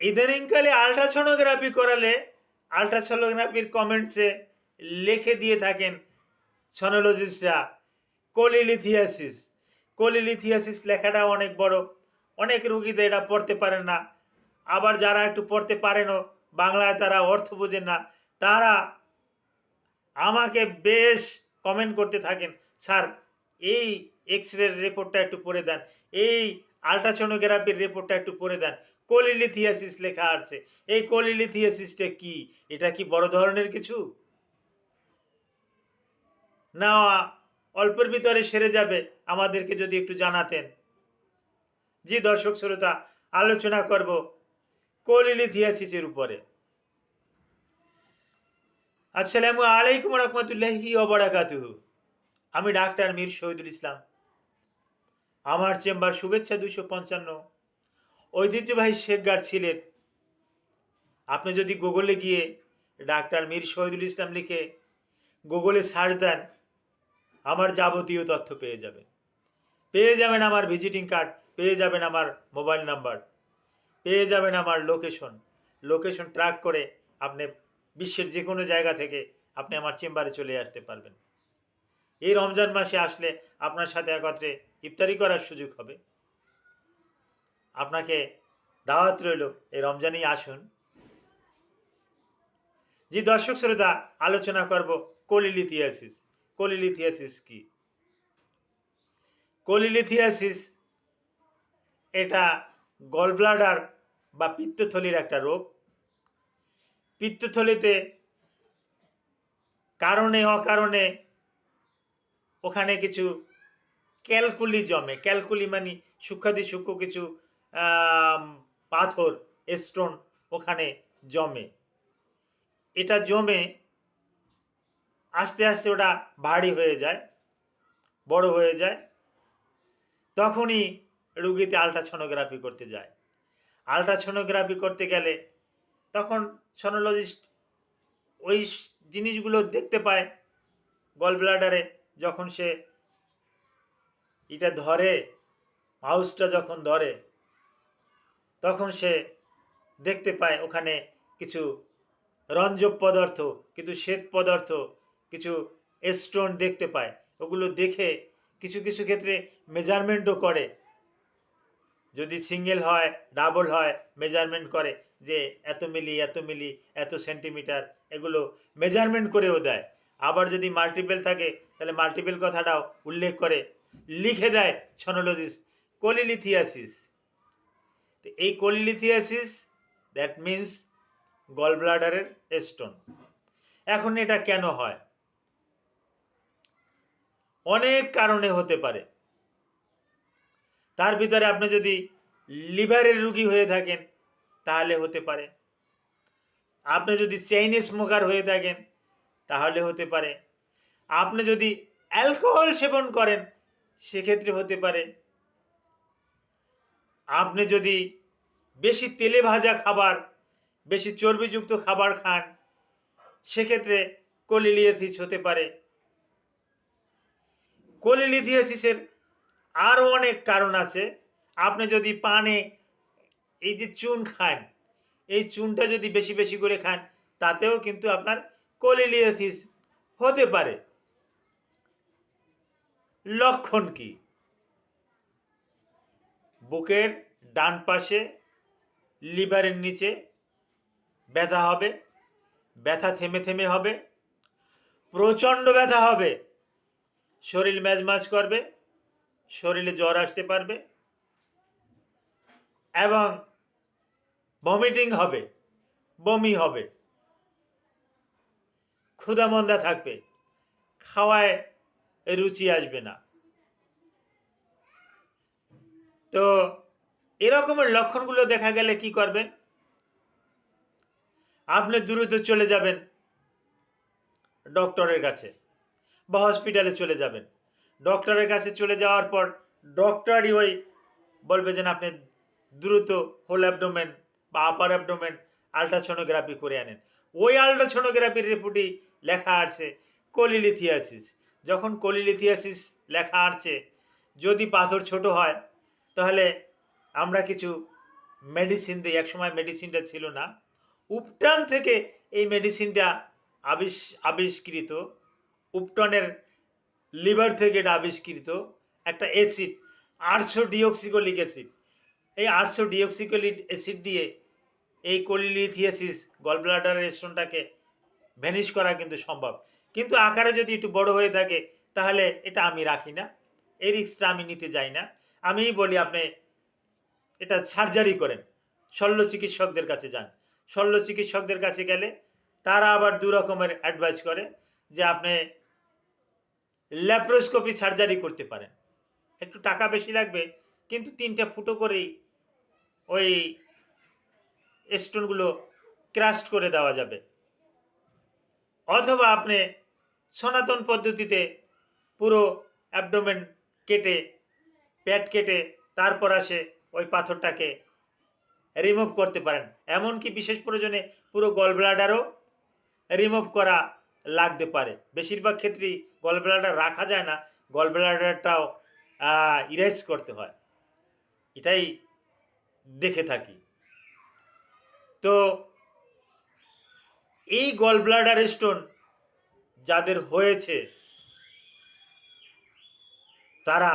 ইদানিংকালে আলট্রাসোনোগ্রাফি করালে আলট্রাসোনোগ্রাফির কমেন্টসে লিখে দিয়ে থাকেন সনোলজিস্টরা কোলিলিথিয়াসিস। কোলিলিথিয়াসিস লেখাটা অনেক বড়, অনেক রুগীদের এটা পড়তে পারেন না। আবার যারা একটু পড়তে পারেনও, বাংলায় তারা অর্থ বোঝেন না, তারা আমাকে বেশ কমেন্ট করতে থাকেন। স্যার, এই এক্স রে রিপোর্টটা একটু পড়ে দেন। এই আলট্রাসোনোগ্রাফির রিপোর্টটা একটু পড়ে দেন। কোলিলিথিয়াসিস লেখা আছে। এই কোলিলিথিয়াসিসটা কি? এটা কি বড় ধরনের কিছু? না, অল্পের ভিতরে সেরে যাবে, আমাদেরকে যদি একটু জানাতেন। জি দর্শক শ্রোতা, আলোচনা করব কোলিলিথিয়াসিসের উপরে। আসসালামু আলাইকুম রহমতুল্লাহি ওবরাকাতুহু আমি ডাক্তার মীর শহীদুল ইসলাম। আমার চেম্বার শুভেচ্ছা দুশো পঞ্চান্ন। ঐতিহ্যবাহী শেখগার ছিলেন। আপনি যদি গুগলে গিয়ে ডাক্তার মীর শহীদুল ইসলাম লিখে গুগলে সার্চ দেন, আমার যাবতীয় তথ্য পেয়ে যাবেন। পেয়ে যাবেন আমার ভিজিটিং কার্ড, পেয়ে যাবেন আমার মোবাইল নাম্বার, পেয়ে যাবেন আমার লোকেশন। লোকেশন ট্র্যাক করে আপনি বিশ্বের যে কোনো জায়গা থেকে আপনি আমার চেম্বারে চলে আসতে পারবেন। এই রমজান মাসে আসলে আপনার সাথে একত্রে ইফতারি করার সুযোগ হবে। আপনাকে দাওয়াত রইল, এই রমজানেই আসুন। জি, দর্শক শ্রোতা, আলোচনা করব কোলিলিথিয়াসিস। কোলিলিথিয়াসিস কি? কোলিলিথিয়াসিস এটা গলব্লাডার বা পিত্তথলির একটা রোগ। পিত্তথলিতে কারণে, অকারণে ওখানে কিছু ক্যালকুলি জমে ক্যালকুলি মানে সূক্ষাদি সূক্ষ্ম কিছু পাথর স্টোন ওখানে জমে। এটা জমে আস্তে আস্তে ওটা ভারী হয়ে যায়, বড় হয়ে যায়। তখনই রুগীতে আলট্রাসোনোগ্রাফি করতে যায়। আলট্রাসোনোগ্রাফি করতে গেলে তখন সোনোলজিস্ট ওই জিনিসগুলো দেখতে পায় গল ব্লাডারে যখন সে এটা ধরে, মাউসটা যখন ধরে, তখন সে দেখতে পায় ওখানে কিছু রঞ্জক পদার্থ, কিছু শ্বেত পদার্থ, কিছু স্টোন দেখতে পায়। ওগুলো দেখে কিছু কিছু ক্ষেত্রে মেজারমেন্টও করে। যদি সিঙ্গেল হয়, ডাবল হয়, মেজারমেন্ট করে যে এত মিলি এত মিলি, এত সেন্টিমিটার, এগুলো মেজারমেন্ট করেও দেয়। আবার যদি মাল্টিপেল থাকে, তাহলে মাল্টিপেল কথাটাও উল্লেখ করে লিখে দেয় সনোলজিস্ট কোলিলিথিয়াসিস। তো এই কোলিলিথিয়াসিস দ্যাট মিন্স গল ব্লাডারের স্টোন এখন এটা কেন হয়? অনেক কারণে হতে পারে। তার ভিতরে আপনি যদি লিভারের রুগী হয়ে থাকেন, তাহলে হতে পারে। আপনি যদি চেইন স্মোকার হয়ে থাকেন তাহলে হতে পারে। আপনি যদি অ্যালকোহল সেবন করেন, সেক্ষেত্রে হতে পারে। আপনি যদি বেশি তেলে ভাজা খাবার, বেশি চর্বিযুক্ত খাবার খান, সেক্ষেত্রে কোলিলিয়াসিস হতে পারে। কোলিলিথিয়াসিসের আরও অনেক কারণ আছে। আপনি যদি পানে এই যে চুন খান, এই চুনটা যদি বেশি বেশি করে খান, তাতেও কিন্তু আপনার কোলিলিয়াসিস হতে পারে। লক্ষণ কি? বুকের ডান পাশে, লিভারের নিচে ব্যথা হবে, ব্যথা থেমে থেমে হবে, প্রচণ্ড ব্যথা হবে, শরীর ম্যাজমাজ করবে, শরীরে জ্বর আসতে পারবে এবং ভমিটিং হবে, বমি হবে। ক্ষুধামন্দা থাকবে। খাওয়ায় রুচি আসবে না। তো এরকমের লক্ষণগুলো দেখা গেলে কি করবেন? আপনি দ্রুত চলে যাবেন ডক্টরের কাছে বা হসপিটালে চলে যাবেন। ডক্টরের কাছে চলে যাওয়ার পর ডক্টরই ওই বলবে যে আপনি দ্রুত হোল অ্যাবডোমেন বা আপার অ্যাবডোমেন আলট্রাসোনোগ্রাফি করে আনেন। ওই আলট্রাসোনোগ্রাফির রিপোর্টই লেখা আছে, কোলিলিথিয়াসিস। যখন কোলিলিথিয়াসিস লেখা আছে, যদি পাথর ছোট হয়, তাহলে আমরা কিছু মেডিসিন দিই। একসময় মেডিসিনটা ছিল না। উপটান থেকে এই মেডিসিনটা আবিষ, আবিষ্কৃত। উপটনের লিভার থেকে এটা আবিষ্কৃত। একটা অ্যাসিড আটশো ডিঅক্সিকোলিক অ্যাসিড এই আটশো ডিঅক্সিকোলিক অ্যাসিড দিয়ে এই কোলিলিথিয়াসিস, গলব্লাডারের স্টোনটাকে ভ্যানিশ করা কিন্তু সম্ভব। কিন্তু আকারে যদি একটু বড় হয়ে থাকে, তাহলে এটা আমি রাখি না। এই রিক্সটা আমি নিতে যাই না। আমিই বলি আপনি এটা সার্জারি করেন। শল্য চিকিৎসকদের কাছে যান। শল্য চিকিৎসকদের কাছে গেলে তারা আবার দু রকমের অ্যাডভাইস করে যে আপনি ল্যাপ্রোস্কোপি সার্জারি করতে পারেন। একটু টাকা বেশি লাগবে, কিন্তু তিনটা ফুটো করেই ওই স্টোনগুলো ক্রাস্ট করে দেওয়া যাবে। অথবা আপনি সনাতন পদ্ধতিতে পুরো অ্যাবডোমেন কেটে পেট কেটে তারপর আসে ওই পাথরটাকে রিমুভ করতে পারেন। এমনকি বিশেষ প্রয়োজনে পুরো গল ব্লাডারও রিমুভ করা লাগতে পারে। বেশিরভাগ ক্ষেত্রেই গল ব্লাডার রাখা যায় না গল ব্লাডারটাও ইরেজ করতে হয়। এটাই দেখে থাকি। তো এই গল ব্লাডার স্টোন যাদের হয়েছে, তারা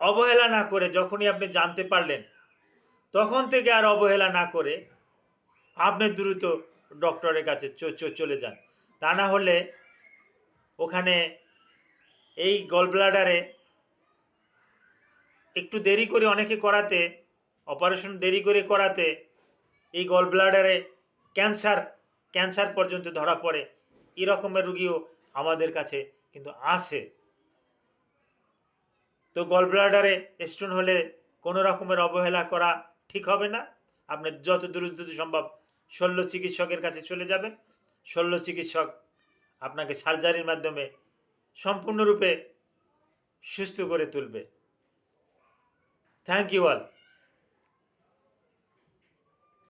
অবহেলা না করে, যখনই আপনি জানতে পারলেন, তখন থেকে আর অবহেলা না করে আপনি দ্রুত ডক্টরের কাছে চলে যান। তা না হলে ওখানে এই গল ব্লাডারে একটু দেরি করে অনেকে করাতে অপারেশন দেরি করে করাতে এই গল ব্লাডারে ক্যান্সার ক্যান্সার পর্যন্ত ধরা পড়ে। এই রকমের রুগীও আমাদের কাছে কিন্তু আসে তো গল ব্লাডারে স্টোন হলে কোনো রকমের অবহেলা করা ঠিক হবে না। আপনি যত দ্রুত সম্ভব শল্য চিকিৎসকের কাছে চলে যাবেন। শল্য চিকিৎসক আপনাকে সার্জারির মাধ্যমে সম্পূর্ণরূপে সুস্থ করে তুলবে। Thank you all.